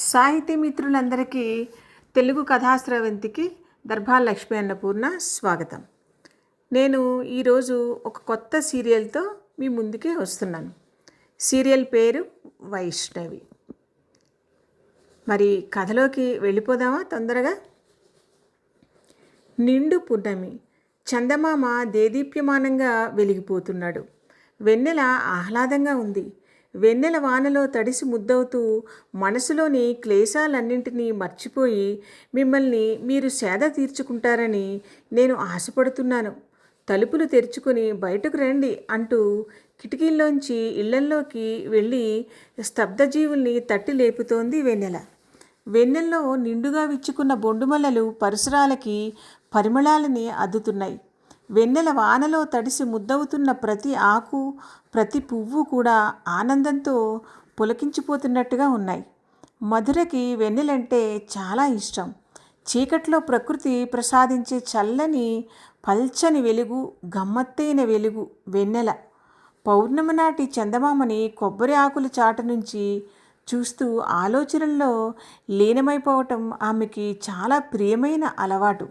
సాహితీ మిత్రులందరికీ తెలుగు కథాశ్రవంతికి దర్భాల్ లక్ష్మీ అన్నపూర్ణ స్వాగతం. నేను ఈరోజు ఒక కొత్త సీరియల్తో మీ ముందుకే వస్తున్నాను. సీరియల్ పేరు వైష్ణవి. మరి కథలోకి వెళ్ళిపోదామా తొందరగా? నిండు పున్నమి చందమామ దేదీప్యమానంగా వెలిగిపోతున్నాడు. వెన్నెల ఆహ్లాదంగా ఉంది. వెన్నెల వానలో తడిసి ముద్దవుతూ మనసులోని క్లేశాలన్నింటినీ మర్చిపోయి మిమ్మల్ని మీరు సేద తీర్చుకుంటారని నేను ఆశపడుతున్నాను. తలుపులు తెరుచుకొని బయటకు రండి అంటూ కిటికీల్లోంచి ఇళ్ళల్లోకి వెళ్ళి స్తబ్దజీవుల్ని తట్టి లేపుతోంది వెన్నెల. వెన్నెల్లో నిండుగా విచ్చుకున్న బొండుమల్లలు పరిసరాలకి పరిమళాలని అద్దుతున్నాయి. వెన్నెల వానలో తడిసి ముద్దవుతున్న ప్రతి ఆకు ప్రతి పువ్వు కూడా ఆనందంతో పులకించిపోతున్నట్టుగా ఉన్నాయి. మధురకి వెన్నెలంటే చాలా ఇష్టం. చీకట్లో ప్రకృతి ప్రసాదించే చల్లని పల్చని వెలుగు గమ్మత్తైన వెలుగు వెన్నెల. పౌర్ణమి నాటి చందమామని కొబ్బరి ఆకుల చాట నుంచి చూస్తూ ఆలోచనల్లో లీనమైపోవటం ఆమెకి చాలా ప్రియమైన అలవాటు.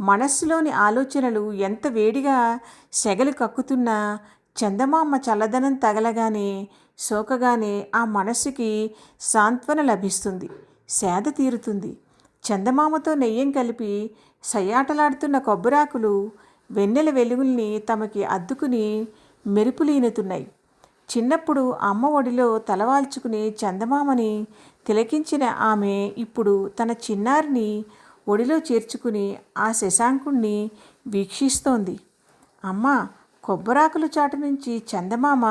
మనస్సులోని ఆలోచనలు ఎంత వేడిగా సెగలు కక్కుతున్నా చందమామ చల్లదనం తగలగానే సోకగానే ఆ మనస్సుకి సాంత్వన లభిస్తుంది సేద తీరుతుంది. చందమామతో నెయ్యం కలిపి సయ్యాటలాడుతున్న కొబ్బరాకులు వెన్నెల వెలుగుల్ని తమకి అద్దుకుని మెరుపులీనుతున్నాయి. చిన్నప్పుడు అమ్మ ఒడిలో తలవాల్చుకుని చందమామని తిలకించిన ఆమె ఇప్పుడు తన చిన్నారిని ఒడిలో చేర్చుకుని ఆ శశాంకుణ్ణి వీక్షిస్తోంది. అమ్మ కొబ్బరాకుల చాటు నుంచి చందమామ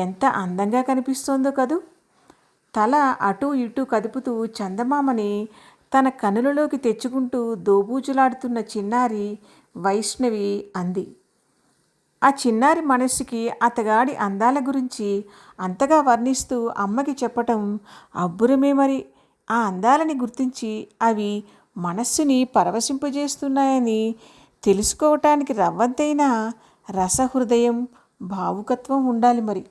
ఎంత అందంగా కనిపిస్తోందో కదూ! తల అటు ఇటు కదుపుతూ చందమామని తన కనులలోకి తెచ్చుకుంటూ దోబూజులాడుతున్న చిన్నారి వైష్ణవి అంది. ఆ చిన్నారి మనస్సుకి అతగాడి అందాల గురించి అంతగా వర్ణిస్తూ అమ్మకి చెప్పటం అబ్బురమే మరి. ఆ అందాలని గుర్తించి అవి మనస్సుని పరవశింపజేస్తున్నాయని తెలుసుకోవటానికి రవ్వంతైన రసహృదయం భావుకత్వం ఉండాలి మరి.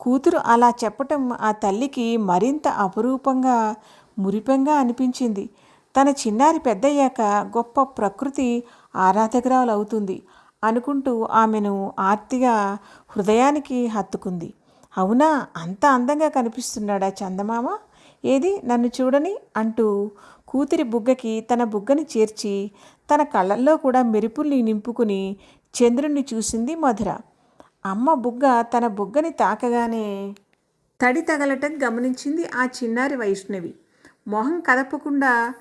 కూతురు అలా చెప్పటం ఆ తల్లికి మరింత అపురూపంగా మురిపంగా అనిపించింది. తన చిన్నారి పెద్దయ్యాక గొప్ప ప్రకృతి ఆరాధకురాలు అవుతుంది అనుకుంటూ ఆమెను ఆర్తిగా హృదయానికి హత్తుకుంది. అవునా అంత అందంగా కనిపిస్తున్నాడా చందమామ? ఏది నన్ను చూడని? అంటూ కూతురి బుగ్గకి తన బుగ్గని చేర్చి తన కళ్ళల్లో కూడా మెరుపుల్ని నింపుకుని చంద్రుణ్ణి చూసింది మధుర. అమ్మ బుగ్గ తన బుగ్గని తాకగానే తడి తగలటం గమనించింది ఆ చిన్నారి వైష్ణవి. మొహం కదపకుండా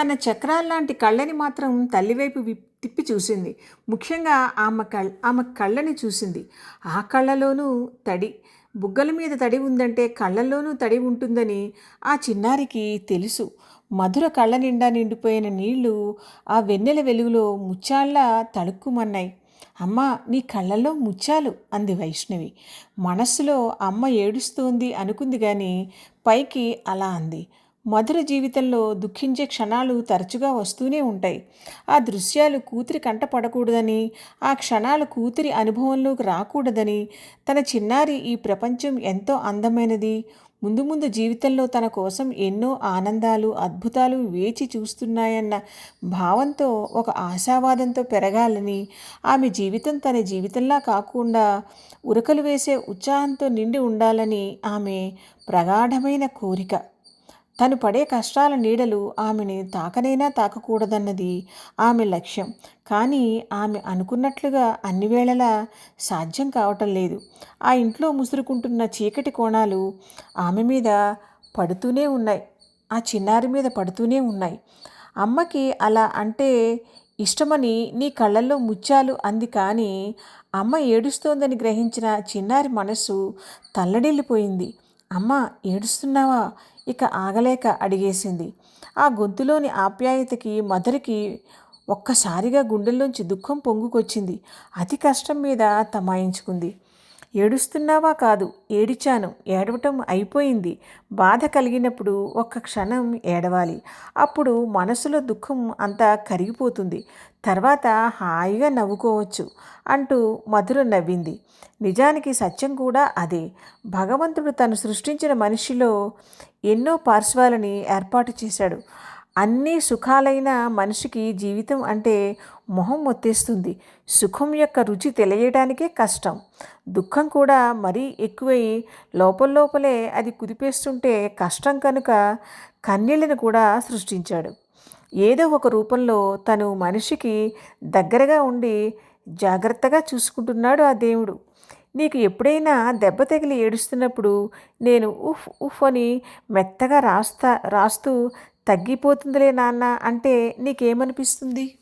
తన చక్రాల్లాంటి కళ్ళని మాత్రం తల్లివైపు విప్ తిప్పి చూసింది. ముఖ్యంగా ఆమె కళ్ ఆమె కళ్ళని చూసింది. ఆ కళ్ళలోనూ తడి బుగ్గల మీద తడి ఉందంటే కళ్ళల్లోనూ తడి ఉంటుందని ఆ చిన్నారికి తెలుసు. మధుర కళ్ళ నిండా నిండిపోయిన నీళ్ళు ఆ వెన్నెల వెలుగులో ముచ్చాళ్ళ తడుక్కుమన్నాయి. అమ్మ నీ కళ్ళల్లో ముచ్చాలు అంది వైష్ణవి. మనస్సులో అమ్మ ఏడుస్తోంది అనుకుంది కానీ పైకి అలా అంది. మధుర జీవితంలో దుఃఖించే క్షణాలు తరచుగా వస్తూనే ఉంటాయి. ఆ దృశ్యాలు కూతురి కంట పడకూడదని ఆ క్షణాలు కూతురి అనుభవంలోకి రాకూడదని తన చిన్నారి ఈ ప్రపంచం ఎంతో అందమైనది. ముందు ముందు జీవితంలో తన కోసం ఎన్నో ఆనందాలు అద్భుతాలు వేచి చూస్తున్నాయన్న భావంతో ఒక ఆశావాదంతో పెరగాలని ఆమె జీవితం తన జీవితంలా కాకుండా ఉరకలు వేసే ఉత్సాహంతో నిండి ఉండాలని ఆమె ప్రగాఢమైన కోరిక. తను పడే కష్టాల నీడలు ఆమెని తాకనైనా తాకకూడదన్నది ఆమె లక్ష్యం. కానీ ఆమె అనుకున్నట్లుగా అన్ని వేళలా సాధ్యం కావటం లేదు. ఆ ఇంట్లో ముసురుకుంటున్న చీకటి కోణాలు ఆమె మీద పడుతూనే ఉన్నాయి. ఆ చిన్నారి మీద పడుతూనే ఉన్నాయి. అమ్మకి అలా అంటే ఇష్టమని నీ కళ్ళల్లో ముత్యాలు అంది కానీ అమ్మ ఏడుస్తోందని గ్రహించిన చిన్నారి మనసు తల్లడిల్లిపోయింది. అమ్మ ఏడుస్తున్నావా? ఇక ఆగలేక అడిగేసింది. ఆ గొంతులోని ఆప్యాయతకి మదరికి ఒక్కసారిగా గుండెల్లోంచి దుఃఖం పొంగుకొచ్చింది. అతి కష్టం మీద తమాయించుకుంది. ఏడుస్తున్నావా కాదు ఏడిచాను ఏడవటం అయిపోయింది. బాధ కలిగినప్పుడు ఒక్క క్షణం ఏడవాలి. అప్పుడు మనసులో దుఃఖం అంతా కరిగిపోతుంది. తర్వాత హాయిగా నవ్వుకోవచ్చు అంటూ మధుర నవ్వింది. నిజానికి సత్యం కూడా అదే. భగవంతుడు తను సృష్టించిన మనిషిలో ఎన్నో పార్శ్వాలని ఏర్పాటు చేశాడు. అన్ని సుఖాలైన మనిషికి జీవితం అంటే మొహం మొత్తేస్తుంది. సుఖం యొక్క రుచి తెలియడానికే కష్టం. దుఃఖం కూడా మరీ ఎక్కువై లోపల లోపలే అది కుదిపేస్తుంటే కష్టం కనుక కన్నీళ్ళను కూడా సృష్టించాడు. ఏదో ఒక రూపంలో తను మనిషికి దగ్గరగా ఉండి జాగ్రత్తగా చూసుకుంటున్నాడు ఆ దేవుడు. నీకు ఎప్పుడైనా దెబ్బ తగిలి ఏడుస్తున్నప్పుడు నేను ఉఫ్ ఉఫ్ అని మెత్తగా రాస్తా రాస్తూ తగ్గిపోతుందిలే నాన్న అంటే నీకేమనిపిస్తుంది?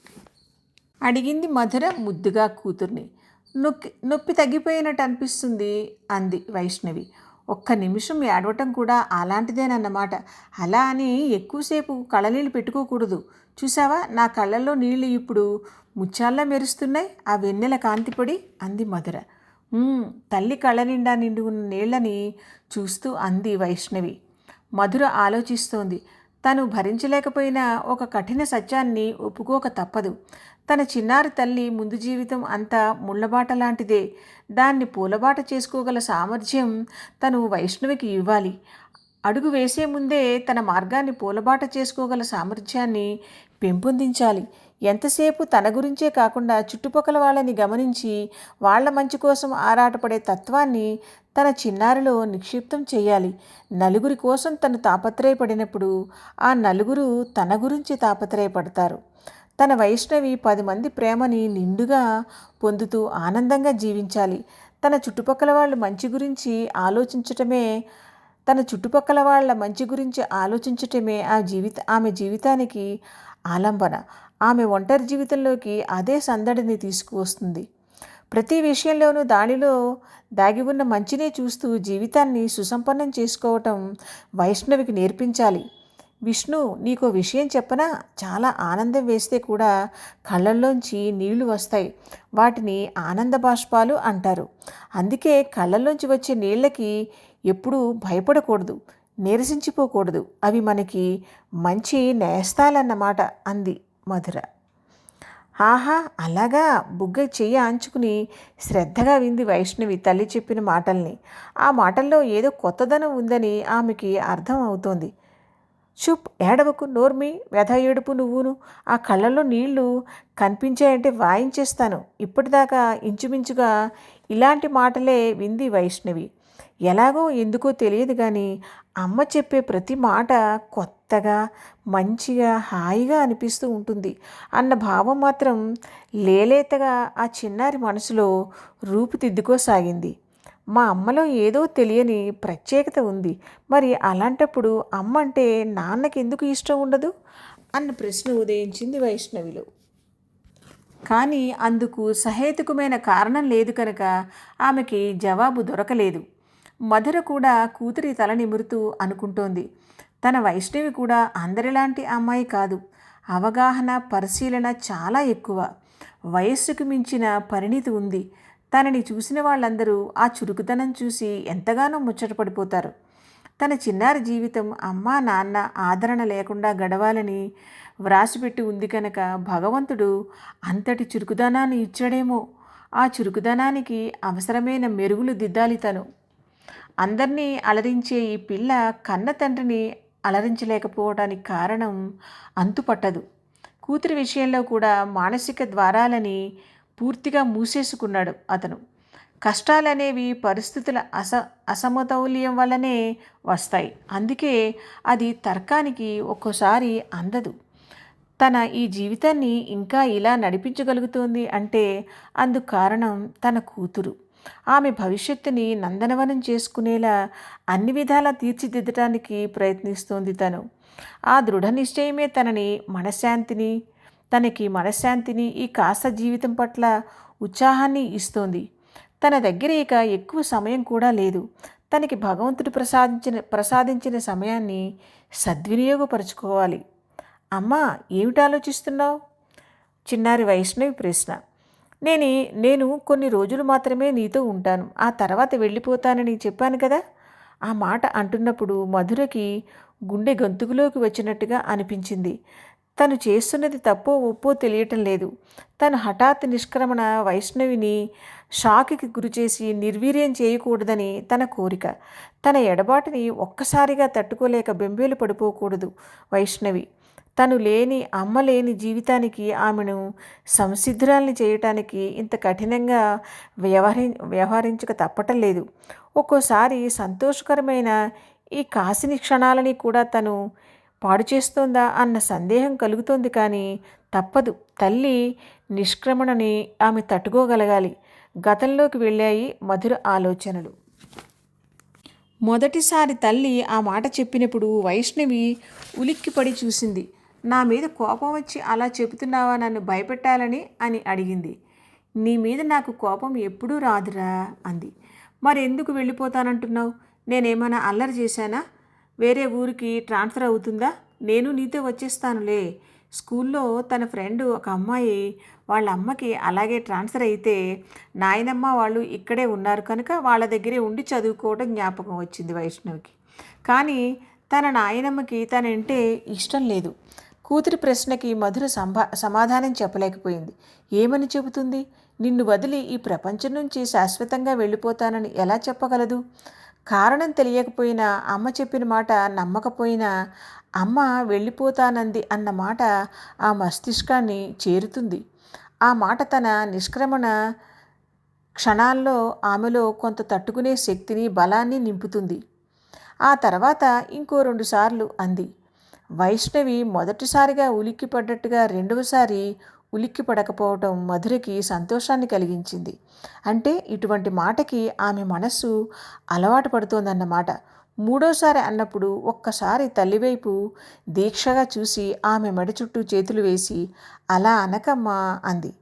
అడిగింది మధుర ముద్దుగా కూతుర్ని. నొక్కి నొప్పి తగ్గిపోయినట్టు అనిపిస్తుంది అంది వైష్ణవి. ఒక్క నిమిషం ఏడవటం కూడా అలాంటిదేనన్నమాట. అలా అని ఎక్కువసేపు కళ్ళనీళ్ళు పెట్టుకోకూడదు. చూసావా? నా కళ్ళల్లో నీళ్ళు ఇప్పుడు ముచ్చాల్లా మెరుస్తున్నాయి ఆ వెన్నెల కాంతిపడి అంది మధుర. తల్లి కళ్ళ నిండా నిండి ఉన్న నీళ్ళని చూస్తూ అంది వైష్ణవి. మధుర ఆలోచిస్తోంది. తను భరించలేకపోయినా ఒక కఠిన సత్యాన్ని ఒప్పుకోక తప్పదు. తన చిన్నారి తల్లి ముందు జీవితం అంతా ముళ్ళబాట లాంటిదే. దాన్ని పూలబాట చేసుకోగల సామర్థ్యం తను వైష్ణవికి ఇవ్వాలి. అడుగు వేసే ముందే తన మార్గాన్ని పూలబాట చేసుకోగల సామర్థ్యాన్ని పెంపొందించాలి. ఎంతసేపు తన గురించే కాకుండా చుట్టుపక్కల వాళ్ళని గమనించి వాళ్ళ మంచి కోసం ఆరాటపడే తత్వాన్ని తన చిన్నారిలో నిక్షిప్తం చేయాలి. నలుగురి కోసం తను తాపత్రయపడినప్పుడు ఆ నలుగురు తన గురించి తాపత్రయపడతారు. తన వైష్ణవి పది మంది ప్రేమని నిండుగా పొందుతూ ఆనందంగా జీవించాలి. తన చుట్టుపక్కల వాళ్ళు మంచి గురించి ఆలోచించటమే తన చుట్టుపక్కల వాళ్ళ మంచి గురించి ఆలోచించటమే ఆ జీవిత ఆమె జీవితానికి ఆలంబన. ఆమె ఒంటరి జీవితంలోకి అదే సందడిని తీసుకువస్తుంది. ప్రతి విషయంలోనూ దానిలో దాగి ఉన్న మంచినే చూస్తూ జీవితాన్ని సుసంపన్నం చేసుకోవటం వైష్ణవికి నేర్పించాలి. విష్ణు నీకో విషయం చెప్పనా? చాలా ఆనందం వేస్తే కూడా కళ్ళల్లోంచి నీళ్ళు వస్తాయి. వాటిని ఆనంద బాష్పాలు అంటారు. అందుకే కళ్ళల్లోంచి వచ్చే నీళ్ళకి ఎప్పుడూ భయపడకూడదు నీరసించిపోకూడదు. అవి మనకి మంచి నేస్తాలన్నమాట అంది మధుర. ఆహా అలాగా? బుగ్గ చెయ్యి ఆంచుకుని శ్రద్ధగా వింది వైష్ణవి తల్లి చెప్పిన మాటల్ని. ఆ మాటల్లో ఏదో కొత్తదనం ఉందని ఆమెకి అర్థం అవుతోంది. చుప్ ఏడవకు నోర్మి వ్యధ ఏడుపు నువ్వును. ఆ కళ్ళల్లో నీళ్ళు కనిపించాయంటే వాయించేస్తాను. ఇప్పటిదాకా ఇంచుమించుగా ఇలాంటి మాటలే వింది వైష్ణవి. ఎలాగో ఎందుకో తెలియదు కానీ అమ్మ చెప్పే ప్రతి మాట కొత్తగా మంచిగా హాయిగా అనిపిస్తూ ఉంటుంది. అన్న భావం మాత్రం లేలేతగా ఆ చిన్నారి మనసులో రూపుదిద్దుకోసాగింది. మా అమ్మలో ఏదో తెలియని ప్రత్యేకత ఉంది. మరి అలాంటప్పుడు అమ్మ అంటే నాన్నకి ఎందుకు ఇష్టం ఉండదు? అన్న ప్రశ్న ఉదయించింది వైష్ణవిలో. కానీ అందుకు సహేతుకమైన కారణం లేదు కనుక ఆమెకి జవాబు దొరకలేదు. మధుర కూడా కూతురి తల నిమురుతూ అనుకుంటోంది. తన వైష్ణవి కూడా అందరిలాంటి అమ్మాయి కాదు. అవగాహన పరిశీలన చాలా ఎక్కువ. వయస్సుకు మించిన పరిణితి ఉంది. తనని చూసిన వాళ్ళందరూ ఆ చురుకుతనం చూసి ఎంతగానో ముచ్చటపడిపోతారు తన చిన్నారి జీవితం అమ్మా నాన్న ఆదరణ లేకుండా గడవాలని వ్రాసిపెట్టి ఉంది కనుక భగవంతుడు అంతటి చురుకుదనాన్ని ఇచ్చాడేమో. ఆ చురుకుదనానికి అవసరమైన మెరుగులు దిద్దాలి తను. అందరినీ అలరించే ఈ పిల్ల కన్న తండ్రిని అలరించలేకపోవడానికి కారణం అంతుపట్టదు. కూతురి విషయంలో కూడా మానసిక ద్వారాలని పూర్తిగా మూసేసుకున్నాడు అతను. కష్టాలనేవి పరిస్థితుల అస అసమతౌల్యం వల్లనే వస్తాయి. అందుకే అది తర్కానికి ఒక్కోసారి అందదు. తన ఈ జీవితాన్ని ఇంకా ఇలా నడిపించగలుగుతోంది అంటే అందుకు కారణం తన కూతురు. ఆమె భవిష్యత్తుని నందనవనం చేసుకునేలా అన్ని విధాలా తీర్చిదిద్దడానికి ప్రయత్నిస్తోంది తను. ఆ దృఢ నిశ్చయమే తనని మనశ్శాంతిని తనకి మనశ్శాంతిని ఈ కాస్త జీవితం పట్ల ఉత్సాహాన్ని ఇస్తోంది. తన దగ్గర ఇక ఎక్కువ సమయం కూడా లేదు. తనకి భగవంతుడు ప్రసాదించిన ప్రసాదించిన సమయాన్ని సద్వినియోగపరుచుకోవాలి. అమ్మా ఏమిటి ఆలోచిస్తున్నావు? చిన్నారి వైష్ణవి ప్రశ్న. నేను నేను కొన్ని రోజులు మాత్రమే నీతో ఉంటాను. ఆ తర్వాత వెళ్ళిపోతానని చెప్పాను కదా? ఆ మాట అంటున్నప్పుడు మధురకి గుండె గొంతుకులోకి వచ్చినట్టుగా అనిపించింది. తను చేస్తున్నది తప్పో ఒప్పో తెలియటం లేదు. తను హఠాత్ నిష్క్రమణ వైష్ణవిని షాక్కి గురిచేసి నిర్వీర్యం చేయకూడదని తన కోరిక. తన ఎడబాటుని ఒక్కసారిగా తట్టుకోలేక బెంబేలు పడిపోకూడదు వైష్ణవి. తను లేని అమ్మ లేని జీవితానికి ఆమెను సంసిద్ధురాల్ని చేయటానికి ఇంత కఠినంగా వ్యవహరి వ్యవహరించక తప్పటం లేదు. ఒక్కోసారి సంతోషకరమైన ఈ కాసిని క్షణాలని కూడా తను పాడు చేస్తోందా అన్న సందేహం కలుగుతోంది కానీ తప్పదు. తల్లి నిష్క్రమణని ఆమె తట్టుకోగలగాలి. గతంలోకి వెళ్ళాయి మధుర ఆలోచనలు. మొదటిసారి తల్లి ఆ మాట చెప్పినప్పుడు వైష్ణవి ఉలిక్కిపడి చూసింది. నా మీద కోపం వచ్చి అలా చెబుతున్నావా? నన్ను భయపెట్టాలని అని అడిగింది. నీ మీద నాకు కోపం ఎప్పుడూ రాదురా అంది. మరెందుకు వెళ్ళిపోతానంటున్నావు? నేనేమైనా అల్లరి చేశానా? వేరే ఊరికి ట్రాన్స్ఫర్ అవుతుందా? నేను నీతో వచ్చేస్తానులే. స్కూల్లో తన ఫ్రెండ్ ఒక అమ్మాయి వాళ్ళ అమ్మకి అలాగే ట్రాన్స్ఫర్ అయితే నాయనమ్మ వాళ్ళు ఇక్కడే ఉన్నారు కనుక వాళ్ళ దగ్గరే ఉండి చదువుకోవడం జ్ఞాపకం వచ్చింది వైష్ణవికి. కానీ తన నాయనమ్మకి తనంటే ఇష్టం లేదు. కూతురి ప్రశ్నకి మధుర సంభా సమాధానం చెప్పలేకపోయింది. ఏమని చెబుతుంది? నిన్ను వదిలి ఈ ప్రపంచం నుంచి శాశ్వతంగా వెళ్ళిపోతానని ఎలా చెప్పగలదు? కారణం తెలియకపోయినా అమ్మ చెప్పిన మాట నమ్మకపోయినా అమ్మ వెళ్ళిపోతానంది అన్న మాట ఆ మస్తిష్కాన్ని చేరుతుంది. ఆ మాట తన నిష్క్రమణ క్షణాల్లో ఆమెలో కొంత తట్టుకునే శక్తిని బలాన్ని నింపుతుంది. ఆ తర్వాత ఇంకో రెండుసార్లు అంది. వైష్ణవి మొదటిసారిగా ఉలిక్కిపడ్డట్టుగా రెండవసారి ఉలిక్కి పడకపోవటం మధురకి సంతోషాన్ని కలిగించింది. అంటే ఇటువంటి మాటకి ఆమె మనస్సు అలవాటు పడుతోందన్నమాట. మూడోసారి అన్నప్పుడు ఒక్కసారి తల్లివైపు దీక్షగా చూసి ఆమె మెడ చుట్టూ చేతులు వేసి అలా అనకమ్మా అంది.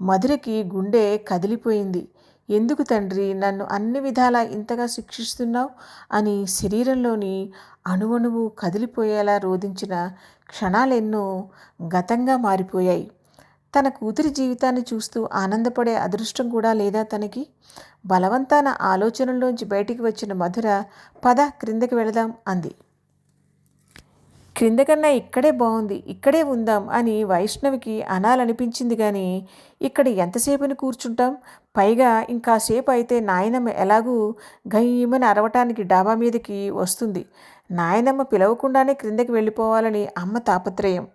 మధురకి గుండె కదిలిపోయింది. ఎందుకు తండ్రి నన్ను అన్ని విధాలా ఇంతగా శిక్షిస్తున్నావు? అని శరీరంలోని అణువణువు కదిలిపోయేలా రోధించిన క్షణాలెన్నో గతంగా మారిపోయాయి. తన కూతురి జీవితాన్ని చూస్తూ ఆనందపడే అదృష్టం కూడా లేదా తనకి? బలవంతాన ఆలోచనల్లోంచి బయటికి వచ్చిన మధుర పద క్రిందకి వెళదాం అంది. క్రిందకన్నా ఇక్కడే బాగుంది ఇక్కడే ఉందాం అని వైష్ణవికి అనాలనిపించింది కానీ ఇక్కడ ఎంతసేపని కూర్చుంటాం? పైగా ఇంకాసేపు అయితే నాయనమ్మ ఎలాగూ గయ్యమని అరవటానికి డాబా మీదకి వస్తుంది. నాయనమ్మ పిలవకుండానే క్రిందకి వెళ్ళిపోవాలని అమ్మ తాపత్రయం.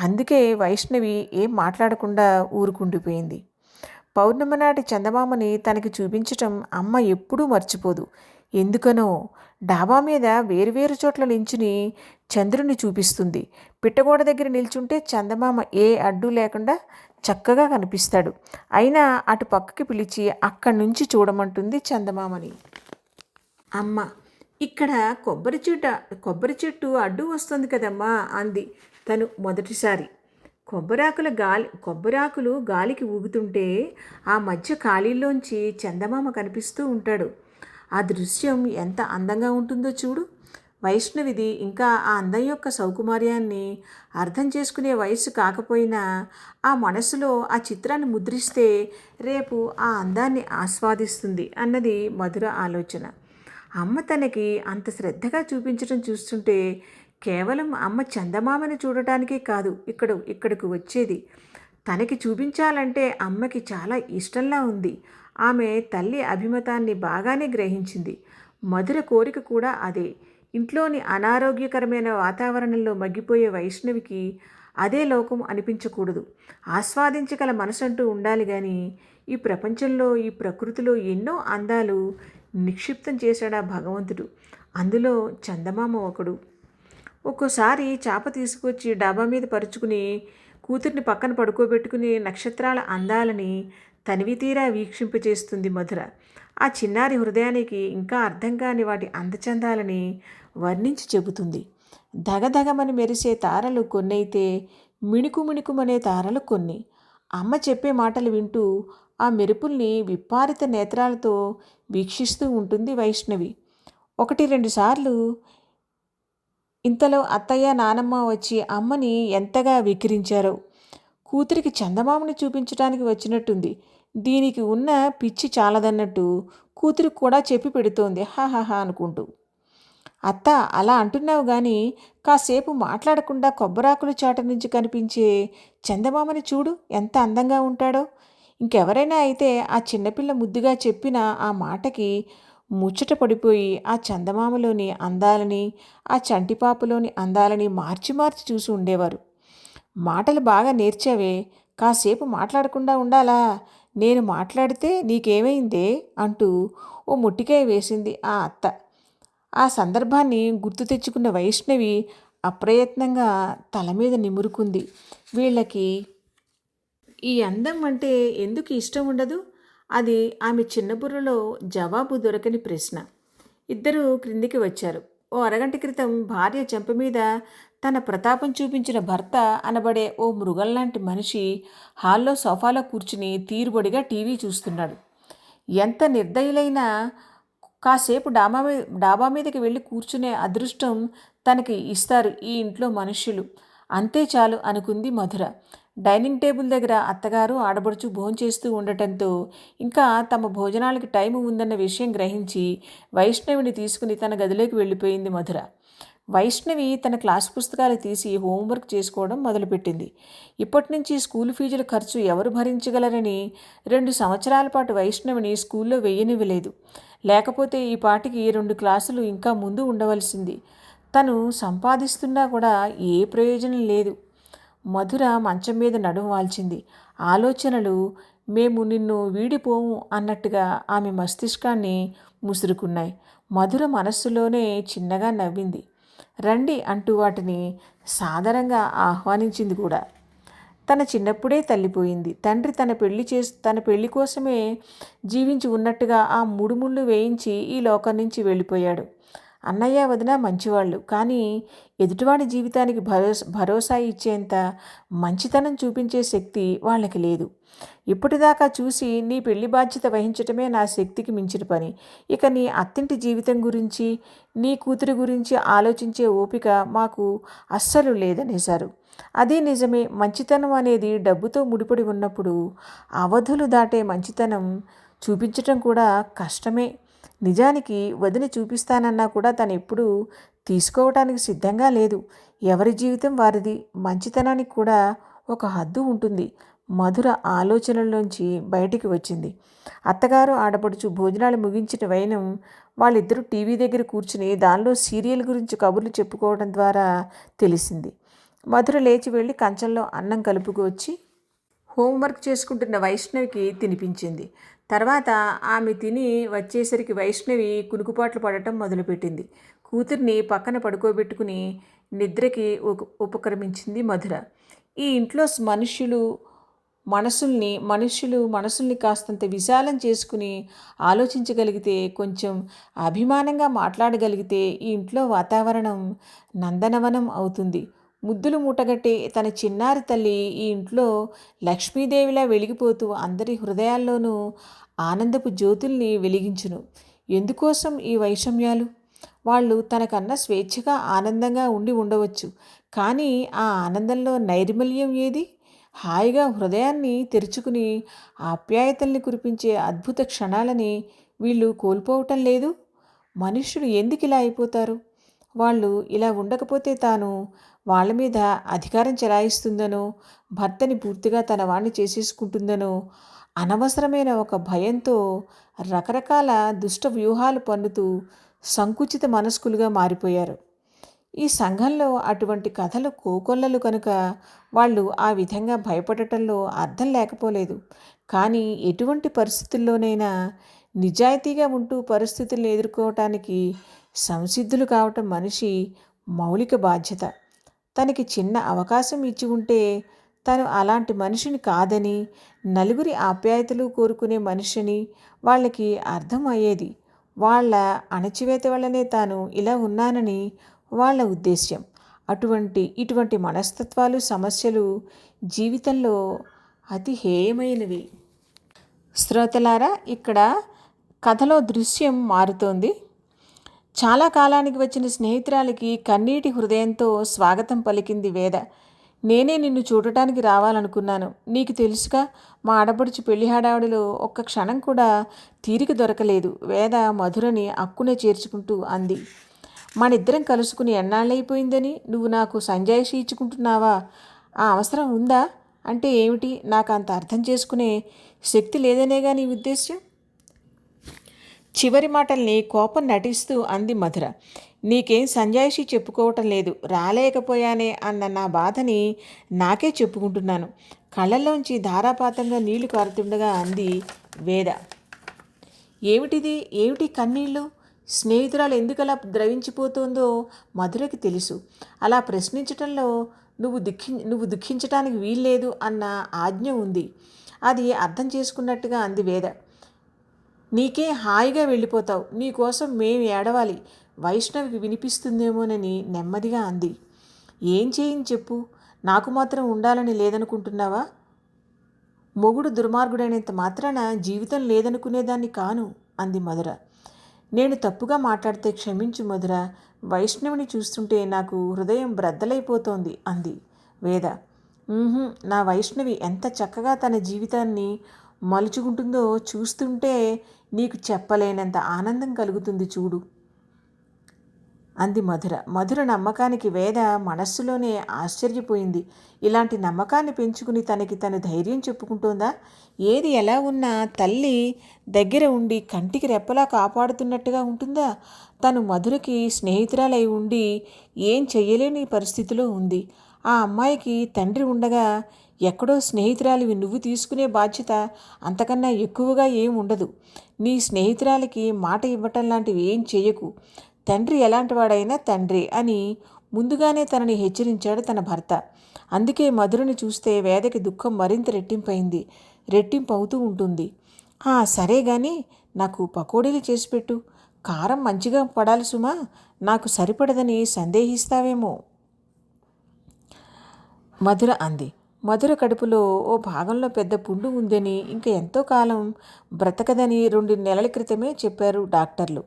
అందుకే వైష్ణవి ఏం మాట్లాడకుండా ఊరుకుండిపోయింది. పౌర్ణమి నాటి చందమామని తనకి చూపించటం అమ్మ ఎప్పుడూ మర్చిపోదు. ఎందుకనో? డాబా మీద వేరువేరు చోట్ల నించుని చంద్రుని చూపిస్తుంది. పిట్టగోడ దగ్గర నిల్చుంటే చందమామ ఏ అడ్డు లేకుండా చక్కగా కనిపిస్తాడు. అయినా అటు పక్కకి పిలిచి అక్కడి నుంచి చూడమంటుంది చందమామని. అమ్మ ఇక్కడ కొబ్బరి చెట్టు కొబ్బరి చెట్టు అడ్డు వస్తుంది కదమ్మా అంది తను మొదటిసారి. కొబ్బరాకుల గాలి కొబ్బరాకులు గాలికి ఊగుతుంటే ఆ మధ్య ఖాళీల్లోంచి చందమామ కనిపిస్తూ ఉంటాడు. ఆ దృశ్యం ఎంత అందంగా ఉంటుందో చూడు. వైష్ణవిది ఇంకా ఆ అందం యొక్క సౌకుమార్యాన్ని అర్థం చేసుకునే వయసు కాకపోయినా ఆ మనసులో ఆ చిత్రాన్ని ముద్రిస్తే రేపు ఆ అందాన్ని ఆస్వాదిస్తుంది అన్నది మధుర ఆలోచన. అమ్మ తనకి అంత శ్రద్ధగా చూపించడం చూస్తుంటే కేవలం అమ్మ చందమామని చూడటానికే కాదు ఇక్కడ ఇక్కడకు వచ్చేది. తనకి చూపించాలంటే అమ్మకి చాలా ఇష్టంలా ఉంది. ఆమె తల్లి అభిమతాన్ని బాగానే గ్రహించింది. మధుర కోరిక కూడా అదే. ఇంట్లోని అనారోగ్యకరమైన వాతావరణంలో మగ్గిపోయే వైష్ణవికి అదే లోకం అనిపించకూడదు. ఆస్వాదించగల మనసంటూ ఉండాలి కానీ ఈ ప్రపంచంలో ఈ ప్రకృతిలో ఎన్నో అందాలు నిక్షిప్తం చేశాడా భగవంతుడు. అందులో చందమామ ఒకడు. ఒక్కోసారి చాప తీసుకొచ్చి డాబా మీద పరుచుకుని కూతుర్ని పక్కన పడుకోబెట్టుకుని నక్షత్రాల అందాలని తనివి తీరా వీక్షింపచేస్తుంది మధుర. ఆ చిన్నారి హృదయానికి ఇంకా అర్థం కాని వాటి అందచందాలని వర్ణించి చెబుతుంది. దగదగమని మెరిసే తారలు కొన్నైతే మిణుకు మిణుకుమనే తారలు కొన్ని. అమ్మ చెప్పే మాటలు వింటూ ఆ మెరుపుల్ని విపారిత నేత్రాలతో వీక్షిస్తూ ఉంటుంది వైష్ణవి. ఒకటి రెండు సార్లు ఇంతలో అత్తయ్య నానమ్మ వచ్చి అమ్మని ఎంతగా వికిరించారో కూతురికి చందమామని చూపించడానికి వచ్చినట్టుంది. దీనికి ఉన్న పిచ్చి చాలదన్నట్టు కూతురికి కూడా చెప్పి పెడుతోంది. హాహాహా అనుకుంటూ. అత్త అలా అంటున్నావు గాని కాసేపు మాట్లాడకుండా కొబ్బరాకుల చాట నుంచి కనిపించే చందమామని చూడు ఎంత అందంగా ఉంటాడో. ఇంకెవరైనా అయితే ఆ చిన్నపిల్ల ముద్దుగా చెప్పిన ఆ మాటకి ముచ్చట పడిపోయి ఆ చందమామలోని అందాలని ఆ చంటిపాపలోని అందాలని మార్చి మార్చి చూసి ఉండేవారు. మాటలు బాగా నేర్చావే. కాసేపు మాట్లాడకుండా ఉండాలా? నేను మాట్లాడితే నీకేమైందే? అంటూ ఓ ముట్టికాయ వేసింది ఆ అత్త. ఆ సందర్భాన్ని గుర్తు తెచ్చుకున్న వైష్ణవి అప్రయత్నంగా తల మీద నిమురుకుంది. వీళ్ళకి ఈ అందం అంటే ఎందుకు ఇష్టం ఉండదు? అది ఆమె చిన్న బుర్రలో జవాబు దొరకని ప్రశ్న. ఇద్దరూ క్రిందికి వచ్చారు. ఓ అరగంట క్రితం భార్య చెంప మీద తన ప్రతాపం చూపించిన భర్త అనబడే ఓ మృగంలాంటి మనిషి హాల్లో సోఫాలో కూర్చుని తీరుబడిగా టీవీ చూస్తున్నాడు. ఎంత నిర్దయులైనా కాసేపు డాబా మీద డాబా మీదకి వెళ్ళి కూర్చునే అదృష్టం తనకి ఇస్తారు ఈ ఇంట్లో మనుష్యులు. అంతే చాలు అనుకుంది మధుర. డైనింగ్ టేబుల్ దగ్గర అత్తగారు ఆడబడుచు భోంచేస్తూ ఉండటంతో ఇంకా తమ భోజనాలకి టైం ఉందన్న విషయం గ్రహించి వైష్ణవిని తీసుకుని తన గదిలోకి వెళ్ళిపోయింది మధుర. వైష్ణవి తన క్లాస్ పుస్తకాలు తీసి హోంవర్క్ చేసుకోవడం మొదలుపెట్టింది. ఇప్పటి నుంచి స్కూల్ ఫీజుల ఖర్చు ఎవరు భరించగలరని రెండు సంవత్సరాల పాటు వైష్ణవిని స్కూల్లో వేయనివ్వలేదు. లేకపోతే ఈ పాటికి రెండు క్లాసులు ఇంకా ముందు ఉండవలసింది. తను సంపాదిస్తున్నా కూడా ఏ ప్రయోజనం లేదు. మధుర మంచం మీద నడుము వాల్చింది. ఆలోచనలు మేము నిన్ను వీడిపోము అన్నట్టుగా ఆమె మస్తిష్కాన్ని ముసురుకున్నాయి. మధుర మనస్సులోనే చిన్నగా నవ్వింది. రండి అంటూ వాటిని సాధారణంగా ఆహ్వానించింది కూడా. తన చిన్నప్పుడే తల్లిపోయింది. తండ్రి తన పెళ్ళి చేసి తన పెళ్ళి కోసమే జీవించి ఉన్నట్టుగా ఆ ముడుముళ్ళు వేయించి ఈ లోకం నుంచి వెళ్ళిపోయాడు. అన్నయ్య వదిన మంచివాళ్ళు. కానీ ఎదుటివాడి జీవితానికి భరోసా భరోసా ఇచ్చేంత మంచితనం చూపించే శక్తి వాళ్ళకి లేదు. ఇప్పటిదాకా చూసి నీ పెళ్ళి బాధ్యత వహించటమే నా శక్తికి మించిన పని. ఇక నీ అత్తింటి జీవితం గురించి నీ కూతురి గురించి ఆలోచించే ఓపిక మాకు అస్సలు లేదనేశారు అది నిజమే మంచితనం అనేది డబ్బుతో ముడిపడి ఉన్నప్పుడు అవధులు దాటే మంచితనం చూపించటం కూడా కష్టమే. నిజానికి వదిని చూపిస్తానన్నా కూడా తను ఎప్పుడూ తీసుకోవటానికి సిద్ధంగా లేదు. ఎవరి జీవితం వారిది? మంచితనానికి కూడా ఒక హద్దు ఉంటుంది. మధుర ఆలోచనల్లోంచి బయటికి వచ్చింది. అత్తగారు ఆడపడుచు భోజనాలు ముగించిన వైనం వాళ్ళిద్దరూ టీవీ దగ్గర కూర్చుని దానిలో సీరియల్ గురించి కబుర్లు చెప్పుకోవడం ద్వారా తెలిసింది. మధుర లేచి వెళ్ళి కంచంలో అన్నం కలుపుకు వచ్చి హోంవర్క్ చేసుకుంటున్న వైష్ణవికి తినిపించింది. తర్వాత ఆమె తిని వచ్చేసరికి వైష్ణవి కునుకుపాట్లు పడటం మొదలుపెట్టింది. కూతుర్ని పక్కన పడుకోబెట్టుకుని నిద్రకి ఉపక్రమించింది మధుర. ఈ ఇంట్లో మనుషులు మనసుల్ని మనుషులు మనసుల్ని కాస్తంత విశాలం చేసుకుని ఆలోచించగలిగితే కొంచెం అభిమానంగా మాట్లాడగలిగితే ఈ ఇంట్లో వాతావరణం నందనవనం అవుతుంది. ముద్దులు మూటగట్టి తన చిన్నారి తల్లి ఈ ఇంట్లో లక్ష్మీదేవిలా వెలిగిపోతూ అందరి హృదయాల్లోనూ ఆనందపు జ్యోతుల్ని వెలిగించును. ఎందుకోసం ఈ వైషమ్యాలు? వాళ్ళు తనకన్నా స్వేచ్ఛగా ఆనందంగా ఉండి ఉండవచ్చు. కానీ ఆ ఆనందంలో నైర్మల్యం ఏది? హాయిగా హృదయాన్ని తెరుచుకుని ఆప్యాయతల్ని కురిపించే అద్భుత క్షణాలని వీళ్ళు కోల్పోవటం లేదు? మనుష్యులు ఎందుకు ఇలా అయిపోతారు? వాళ్ళు ఇలా ఉండకపోతే తాను వాళ్ళ మీద అధికారం చెలాయిస్తుందనో భర్తని పూర్తిగా తన వాణ్ణి చేసేసుకుంటుందనో అనవసరమైన ఒక భయంతో రకరకాల దుష్ట వ్యూహాలు పన్నుతూ సంకుచిత మనస్కులుగా మారిపోయారు. ఈ సంఘంలో అటువంటి కథలు కోకొల్లలు కనుక వాళ్ళు ఆ విధంగా భయపడటంలో అర్థం లేకపోలేదు. కానీ ఎటువంటి పరిస్థితుల్లోనైనా నిజాయితీగా ఉంటూ పరిస్థితులను ఎదుర్కోవటానికి సంసిద్ధులు కావటం మనిషి మౌలిక బాధ్యత. తనకి చిన్న అవకాశం ఇచ్చి ఉంటే తను అలాంటి మనిషిని కాదని నలుగురి ఆప్యాయతలు కోరుకునే మనిషిని వాళ్ళకి అర్థం అయ్యేది. వాళ్ళ అణచివేత వల్లనే తాను ఇలా ఉన్నానని వాళ్ళ ఉద్దేశ్యం. అటువంటి ఇటువంటి మనస్తత్వాలు సమస్యలు జీవితంలో అతి హేయమైనవి. శ్రోతలారా ఇక్కడ కథలో దృశ్యం మారుతోంది. చాలా కాలానికి వచ్చిన స్నేహితురాలికి కన్నీటి హృదయంతో స్వాగతం పలికింది వేద. నేనే నిన్ను చూడటానికి రావాలనుకున్నాను. నీకు తెలుసుగా మా ఆడపడుచు పెళ్ళి హడావుడిలో ఒక్క క్షణం కూడా తీరిక దొరకలేదు. వేద మధురని అక్కునే చేర్చుకుంటూ అంది. మనిద్దరం కలుసుకుని ఎన్నాళ్ళైపోయిందని నువ్వు నాకు సంజాయిషి ఇచ్చుకుంటున్నావా? ఆ అవసరం ఉందా? అంటే ఏమిటి? నాకు అంత అర్థం చేసుకునే శక్తి లేదనేగా నీ ఉద్దేశ్యం? చివరి మాటల్ని కోపం నటిస్తూ అంది మధుర. నీకేం సంజాయిషి చెప్పుకోవటం లేదు రాలేకపోయానే అన్న నా బాధని నాకే చెప్పుకుంటున్నాను. కళ్ళల్లోంచి ధారాపాతంగా నీళ్ళు కారుతుండగా అంది వేద. ఏమిటిది? ఏమిటి కన్నీళ్ళు స్నేహితురాలు ఎందుకలా ద్రవించిపోతుందో మధురకి తెలుసు. అలా ప్రశ్నించటంలో నువ్వు దుఃఖి నువ్వు దుఃఖించటానికి వీల్లేదు అన్న ఆజ్ఞ ఉంది. అది అర్థం చేసుకున్నట్టుగా అంది వేద. నీకే హాయిగా వెళ్ళిపోతావు. నీకోసం మేము ఏడవాలి. వైష్ణవికి వినిపిస్తుందేమోనని నెమ్మదిగా అంది. ఏం చేయని చెప్పు? నాకు మాత్రం ఉండాలని లేదనుకుంటున్నావా? మొగుడు దుర్మార్గుడైనంత మాత్రాన జీవితం లేదనుకునేదాన్ని కాను అంది మధుర. నేను తప్పుగా మాట్లాడితే క్షమించు మధుర. వైష్ణవిని చూస్తుంటే నాకు హృదయం బ్రద్దలైపోతోంది అంది వేద. నా వైష్ణవి ఎంత చక్కగా తన జీవితాన్ని మలుచుకుంటుందో చూస్తుంటే నీకు చెప్పలేనంత ఆనందం కలుగుతుంది చూడు. అంది మధుర. మధుర నమ్మకానికి వేద మనస్సులోనే ఆశ్చర్యపోయింది. ఇలాంటి నమ్మకాన్ని పెంచుకుని తనకి తను ధైర్యం చెప్పుకుంటోందా? ఏది ఎలా ఉన్నా తల్లి దగ్గర ఉండి కంటికి రెప్పలా కాపాడుతున్నట్టుగా ఉంటుందా? తను మధురకి స్నేహితురాలై ఉండి ఏం చెయ్యలేని పరిస్థితిలో ఉంది. ఆ అమ్మాయికి తండ్రి ఉండగా ఎక్కడో స్నేహితురాలివి నువ్వు తీసుకునే బాధ్యత అంతకన్నా ఎక్కువగా ఏం ఉండదు. నీ స్నేహితురాలికి మాట ఇవ్వటం లాంటివి ఏం చేయకు. తండ్రి ఎలాంటి వాడైనా తండ్రి అని ముందుగానే తనని హెచ్చరించాడు తన భర్త. అందుకే మధురని చూస్తే వేదకి దుఃఖం మరింత రెట్టింపైంది. రెట్టింపు అవుతూ ఉంటుంది. "ఆ, సరే గాని నాకు పకోడీలు చేసి పెట్టు. కారం మంచిగా పడాలి సుమా. నాకు సరిపడదని సందేహిస్తావేమో. మధుర అంది. మధుర కడుపులో ఓ భాగంలో పెద్ద పుండు ఉందని ఇంకా ఎంతో కాలం బ్రతకదని రెండు నెలల క్రితమే చెప్పారు డాక్టర్లు.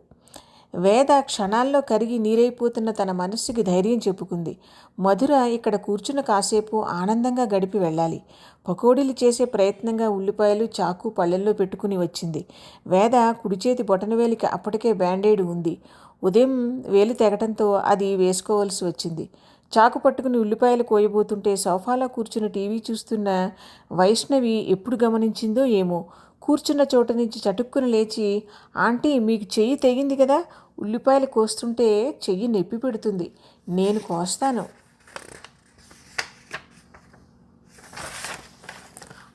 వేద క్షణాల్లో కరిగి నీరైపోతున్న తన మనస్సుకి ధైర్యం చెప్పుకుంది. మధుర ఇక్కడ కూర్చున్న కాసేపు ఆనందంగా గడిపి వెళ్ళాలి. పకోడీలు చేసే ప్రయత్నంగా ఉల్లిపాయలు చాకు పళ్ళెల్లో పెట్టుకుని వచ్చింది. వేద కుడిచేతి బొటనవేలికి అప్పటికే బ్యాండేడ్ ఉంది. ఉదయం వేలు తెగటంతో అది వేసుకోవాల్సి వచ్చింది. చాకు పట్టుకుని ఉల్లిపాయలు కోయబోతుంటే సోఫాలో కూర్చుని టీవీ చూస్తున్న వైష్ణవి ఎప్పుడు గమనించిందో ఏమో. కూర్చున్న చోట నుంచి చటుక్కున లేచి ఆంటీ మీకు చెయ్యి తెగింది కదా. ఉల్లిపాయలు కోస్తుంటే చెయ్యి నొప్పి పెడుతుంది. నేను కోస్తాను.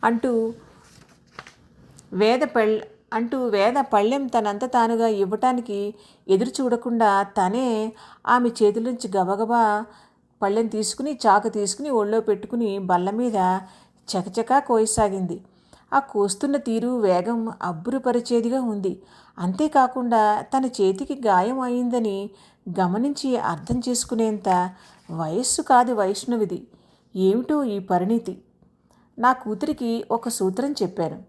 అంటూ వేద పళ్ అంటూ వేద పళ్ళెం తనంత తానుగా ఇవ్వటానికి ఎదురు చూడకుండా తనే ఆమె చేతుల గబగబా పళ్ళెం తీసుకుని చాకు తీసుకుని ఒళ్ళో పెట్టుకుని బల్ల మీద చకచకా కోయసాగింది. ఆ కోస్తున్న తీరు వేగం అబ్బురుపరిచేదిగా ఉంది. అంతేకాకుండా తన చేతికి గాయం అయిందని గమనించి అర్థం చేసుకునేంత వయస్సు కాదు వైష్ణవిది. ఏమిటో ఈ పరిణితి? నా కూతురికి ఒక సూత్రం చెప్పాను.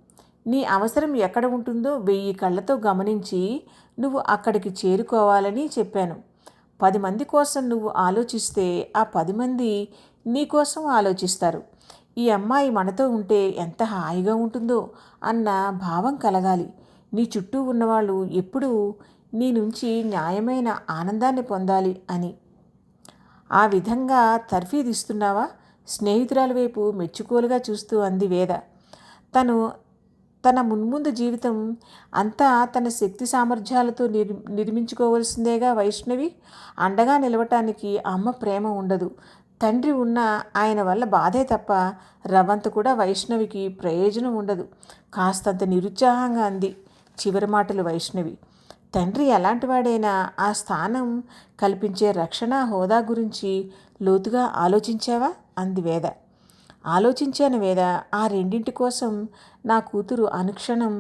నీ అవసరం ఎక్కడ ఉంటుందో వెయ్యి కళ్ళతో గమనించి నువ్వు అక్కడికి చేరుకోవాలని చెప్పాను. పది మంది కోసం నువ్వు ఆలోచిస్తే ఆ పది మంది నీ కోసం ఆలోచిస్తారు. ఈ అమ్మాయి మనతో ఉంటే ఎంత హాయిగా ఉంటుందో అన్న భావం కలగాలి. నీ చుట్టూ ఉన్నవాళ్ళు ఎప్పుడూ నీ నుంచి న్యాయమైన ఆనందాన్ని పొందాలి అని. ఆ విధంగా తర్ఫీదిస్తున్నావా స్నేహితురాలు వైపు మెచ్చుకోలుగా చూస్తూ అంది వేద. తను తన మున్ముందు జీవితం అంతా తన శక్తి సామర్థ్యాలతో నిర్ నిర్మించుకోవలసిందేగా వైష్ణవి అండగా నిలవటానికి అమ్మ ప్రేమ ఉండదు. తండ్రి ఉన్న ఆయన వల్ల బాధే తప్ప రవంత కూడా వైష్ణవికి ప్రయోజనం ఉండదు. కాస్తంత నిరుత్సాహంగా అంది చివరి మాటలు వైష్ణవి. తండ్రి ఎలాంటివాడైనా ఆ స్థానం కల్పించే రక్షణ హోదా గురించి లోతుగా ఆలోచించావా? అంది వేద. ఆలోచించాను వేద. ఆ రెండింటి కోసం నా కూతురు అనుక్షణం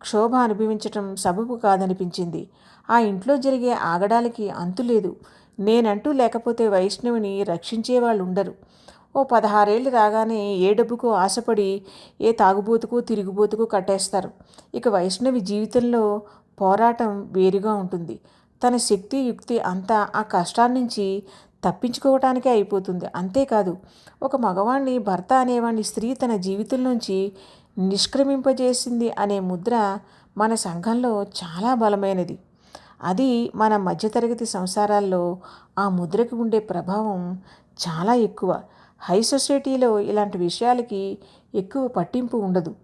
క్షోభ అనుభవించటం సబబు కాదనిపించింది. ఆ ఇంట్లో జరిగే ఆగడాలకి అంతులేదు నేనంటూ లేకపోతే వైష్ణవిని రక్షించేవాళ్ళు ఉండరు ఓ పదహారేళ్ళు రాగానే ఏ డబ్బుకో ఆశపడి ఏ తాగుబోతుకో తిరుగుబోతుకో కట్టేస్తారు. ఇక వైష్ణవి జీవితంలో పోరాటం వేరుగా ఉంటుంది. తన శక్తి యుక్తి అంతా ఆ కష్టాన్నించి తప్పించుకోవటానికే అయిపోతుంది. అంతేకాదు ఒక మగవాణ్ణి భర్త అనేవాణ్ణి స్త్రీ తన జీవితం నుంచి నిష్క్రమింపజేసింది అనే ముద్ర మన సంఘంలో చాలా బలమైనది. అది మన మధ్యతరగతి సంసారాల్లో ఆ ముద్రకి ఉండే ప్రభావం చాలా ఎక్కువ. హై సొసైటీలో ఇలాంటి విషయాలకి ఎక్కువ పట్టింపు ఉండదు.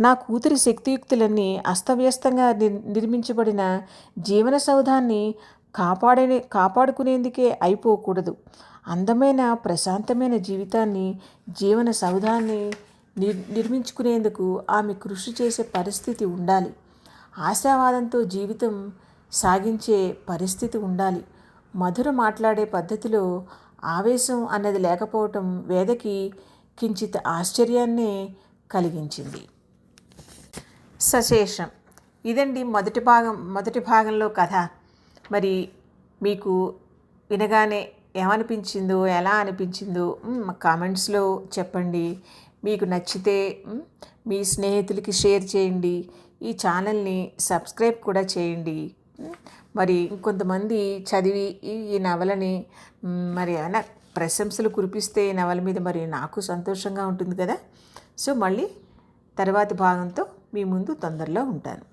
నా కూతురి శక్తియుక్తులన్నీ అస్తవ్యస్తంగా నిర్మించబడిన జీవన సౌధాన్ని కాపాడే కాపాడుకునేందుకే అయిపోకూడదు. అందమైన ప్రశాంతమైన జీవితాన్ని జీవన సౌధాన్ని నిర్ నిర్మించుకునేందుకు ఆమె కృషి చేసే పరిస్థితి ఉండాలి. ఆశావాదంతో జీవితం సాగించే పరిస్థితి ఉండాలి. మధుర మాట్లాడే పద్ధతిలో ఆవేశం అన్నది లేకపోవటం వేదకి కించిత్ ఆశ్చర్యాన్నే కలిగించింది. సశేషం. ఇదండి మొదటి భాగం మొదటి భాగంలో కథ. మరి మీకు వినగానే ఏమనిపించిందో ఎలా అనిపించిందో కామెంట్స్లో చెప్పండి. మీకు నచ్చితే మీ స్నేహితులకి షేర్ చేయండి. ఈ ఛానల్ని సబ్స్క్రైబ్ కూడా చేయండి. మరి ఇంకొంతమంది చదివి ఈ ఈ నవలని మరి ఏమైనా ప్రశంసలు కురిపిస్తే ఈ నవల మీద మరి నాకు సంతోషంగా ఉంటుంది కదా. సో మళ్ళీ తర్వాతి భాగంతో మీ ముందు తొందరలో ఉంటాను.